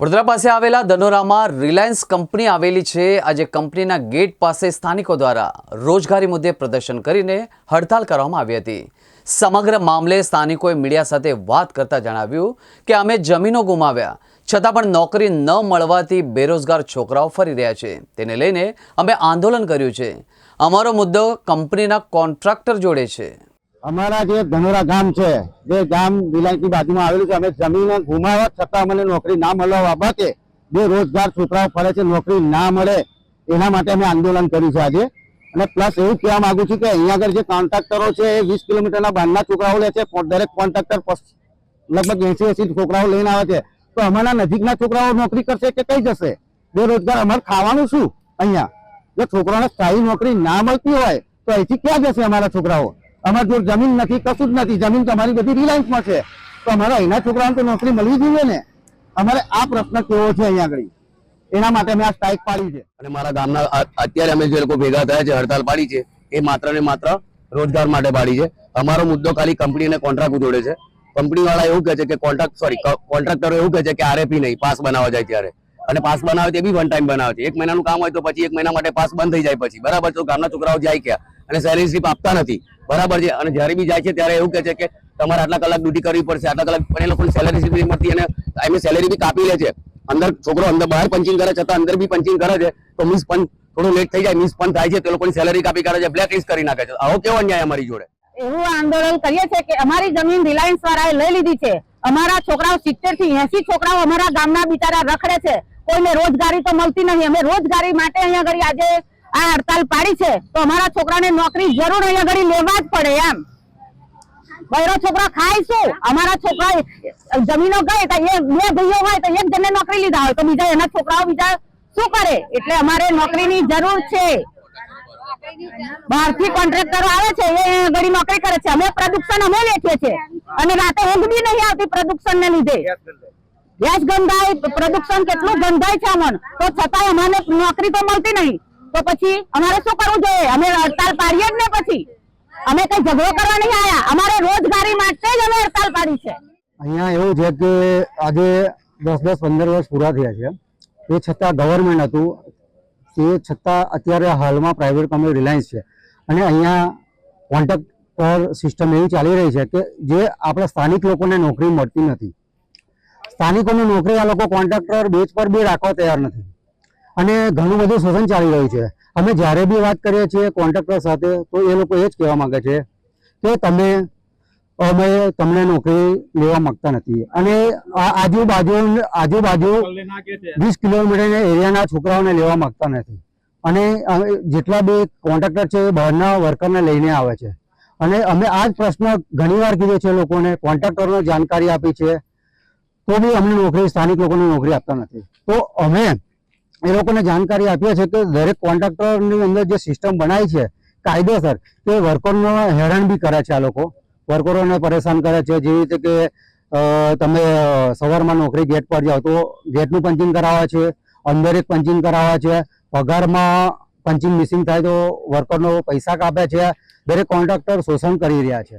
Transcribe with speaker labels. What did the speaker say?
Speaker 1: વડોદરા પાસે આવેલા દનોરામાં Reliance company આવેલી છે. આજે કંપનીના ગેટ પાસે સ્થાનિકો દ્વારા રોજગારી મુદ્દે પ્રદર્શન કરીને હડતાલ કરવામાં આવી હતી. સમગ્ર મામલે સ્થાનિકોએ મીડિયા સાથે વાત કરતા જણાવ્યું કે, અમે જમીનો ગુમાવ્યા. છતાં પણ નોકરી ન મળવાથી બેરોજગાર છોકરાઓ ફરી રહ્યા છે. તેને લઈને અમે આંદોલન કર્યું છે. અમારો મુદ્દો કંપનીના કોન્ટ્રાક્ટર જોડે છે.
Speaker 2: અમારા જે ધનોરા ગામ છે, જે ગામ રિલાયન્સની બાજુમાં આવેલું છે, અમે જમીન ગુમાવવા છતાં અમને નોકરી ના મળવા બાબતે બેરોજગાર છોકરાઓ ફરે છે, નોકરી ના મળે એના માટે અમે આંદોલન કર્યું છે આજે. અને પ્લસ એવું કહેવા માંગુ છું કે અહીંયા આગળ જે કોન્ટ્રાક્ટરો છે, એ વીસ કિલોમીટરના બહારના છોકરાઓ લે છે દરેક કોન્ટ્રાક્ટર લગભગ એસી એસી છોકરાઓ લઈને આવે છે. તો અમારા નજીકના છોકરાઓ નોકરી કરશે કે કઈ જશે? બેરોજગાર અમારે ખાવાનું શું અહીંયા? જો છોકરાઓને સ્થાયી નોકરી ના મળતી હોય, તો અહીંથી ક્યાં જશે અમારા છોકરાઓ? અમારી જોડે જમીન નથી, કશું જ નથી, જમીન તો અમારી બધી રિલાયન્સમાં છે. તો અમારા અહીંના છોકરાઓને તો નોકરી મળવી જોઈએ ને? અમારે આ પ્રશ્ન કેવો છે અહીંયા આગળ? એના માટે અમે આ સ્ટ્રાઇક પાડી છે.
Speaker 3: અને મારા ગામના અત્યારે અમે જે લોકો ભેગા થયા છે, હડતાલ પાડી છે, એ માત્ર ને માત્ર રોજગાર માટે પાડી છે. અમારો મુદ્દો ખાલી કંપની અને કોન્ટ્રાક્ટ જોડે છે. કંપની વાળા એવું કહે છે કે કોન્ટ્રાક્ટ સોરી કોન્ટ્રાક્ટરો એવું કહે છે કે આરએપી નહીં પાસ બનાવવા જાય ત્યારે. અને પાસ બનાવે તે બી વન ટાઈમ બનાવે છે. એક મહિનાનું કામ હોય તો પછી એક મહિના માટે પાસ બંધ થઈ જાય પછી. બરાબર? તો ગામના છોકરાઓ જાય ક્યાં? અને સેલેરી સ્લીપ આપતા નથી. બરાબર છે? અને જ્યારે બી જાય છે ત્યારે એવું કહે છે કે તમારે આટલા કલાક ડ્યુટી કરવી પડશે, આટલા કલાક પણ એ લોકોની સેલેરી સ્લીપ મળતી અને ટાઈમે સેલેરી બી કાપી લે છે. અંદર છોકરો અંદર બહાર પંચિંગ કરે છતાં અંદર બી પંચિંગ કરે છે, તો મિસ પણ થોડું લેટ થઈ જાય મિસ પણ થાય છે, તો લોકોની સેલેરી કાપી કાઢે છે બ્લેક લિસ્ટ કરી નાખે છે. આવો કેવો અન્યાય અમારી જોડે?
Speaker 4: એવું આંદોલન કરીએ છીએ કે અમારી જમીન રિલાયન્સ વાળાએ લઈ લીધી છે. અમારા છોકરાઓ સિત્તેરથી એસી છોકરાઓ અમારા ગામના બિચારા રખડે છે. કોઈને રોજગારી તો મળતી નહીં. અમે રોજગારી માટે અહીંયા આગળ આજે આ હડતાલ પાડી છે, તો અમારા છોકરાને નોકરી જરૂર અહીંયા ઘડી લેવા જ પડે એમ. બૈરો છોકરો ખાય શું? અમારા છોકરા જમીનો ગઈ તો એ બે ભાઈઓ હોય તો એક જણને નોકરી લીધા હોય, તો બીજા એના છોકરાઓ બીજા શું કરે? એટલે અમારે નોકરીની જરૂર છે. બહારથી કોન્ટ્રાક્ટરો આવે છે, એ ઘડી નોકરી કરે છે. અમે પ્રદૂષણ અમે વેચીએ છીએ. અને રાતે ઊંઘ બી નહીં આવતી પ્રદૂષણ ને લીધે. ગેસ ગંધાય, પ્રદૂષણ કેટલું ગંધાય છે અમને. તો છતાંય અમારે નોકરી તો મળતી નહીં. તો પછી અમારે શું કરવું જોઈએ? અમે હડતાલ પાડીએ જ ને પછી. અમે કઈ ઝઘડો કરવા નહીં આવ્યા અમારે રોજગારી માટે જ અમે હડતાલ પાડી છે.
Speaker 2: અહીંયા એવું છે કે આજે દસ દસ પંદર વર્ષ પૂરા થયા છે. એ છતાં ગવર્મેન્ટ હતું. તે છતાં અત્યારે હાલમાં પ્રાઇવેટ કંપની રિલાયન્સ છે. અને અહીંયા કોન્ટ્રાક્ટર સિસ્ટમ એવી ચાલી રહી છે કે જે આપણા સ્થાનિક લોકોને નોકરી મળતી નથી. સ્થાનિકોની નોકરી આ લોકો કોન્ટ્રાક્ટર બેચ પર બી રાખવા તૈયાર નથી. અને ઘણું બધું શોષણ ચાલી રહ્યું છે. અમે જ્યારે બી વાત કરીએ છીએ કોન્ટ્રાક્ટર સાથે, તો એ લોકો એ જ કહેવા માંગે છે કે તમે, અમે તમને નોકરી લેવા માંગતા નથી. અને આજુબાજુ આજુબાજુ વીસ કિલોમીટર એરિયાના છોકરાઓને લેવા માંગતા નથી. અને જેટલા બી કોન્ટ્રાક્ટર છે એ બહારના વર્કરને લઈને આવે છે. અને અમે આ જ પ્રશ્ન ઘણીવાર કીધો છે લોકોને કોન્ટ્રાક્ટરોને જાણકારી આપી છે, તો બી અમને નોકરી, સ્થાનિક લોકોને નોકરી આપતા નથી. તો અમે એ લોકોને જાણકારી આપીએ છીએ કે દરેક કોન્ટ્રાક્ટરની અંદર જે સિસ્ટમ બનાવી છે, કાયદેસર, તે વર્કરનો હેરાન બી કરે છે આ લોકો. વર્કરોને પરેશાન કરે છે, જેવી રીતે કે તમે સવારમાં નોકરી ગેટ પર જાઓ તો ગેટનું પંચિંગ કરાવે છે, અંદર એક પંચિંગ કરાવે છે, પગારમાં પંચિંગ મિસિંગ થાય તો વર્કરનો પૈસા કાપે છે. દરેક કોન્ટ્રાક્ટર શોષણ કરી રહ્યા છે.